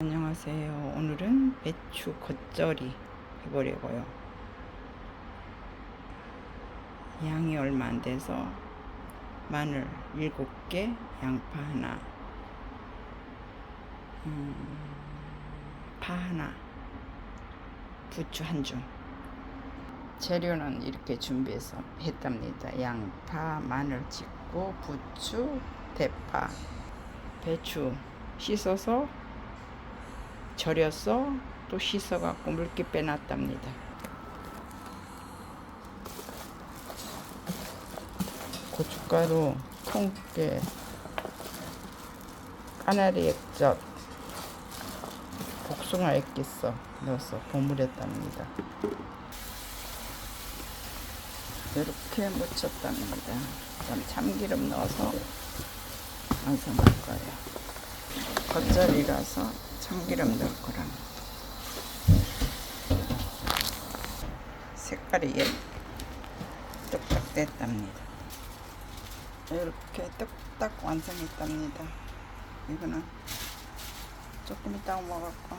안녕하세요. 오늘은 배추 겉절이 해보려고요. 양이 얼마 안 돼서 마늘 7개, 양파 하나, 음, 파 하나, 부추 한 줌. 재료는 이렇게 준비해서 했답니다. 양파, 마늘 찍고, 부추, 대파, 배추 씻어서 절여서 또 씻어갖고 물기 빼놨답니다. 고춧가루, 통깨, 까나리 액젓, 복숭아 액기스 넣어서 버무렸답니다. 이렇게 묻혔답니다. 그다음 참기름 넣어서 완성할 거예요. 겉절이라서 참기름 넣을 거랑 색깔이 예 뚝딱 됐답니다. 이렇게 뚝딱 완성했답니다. 이거는 조금 이따가 먹을까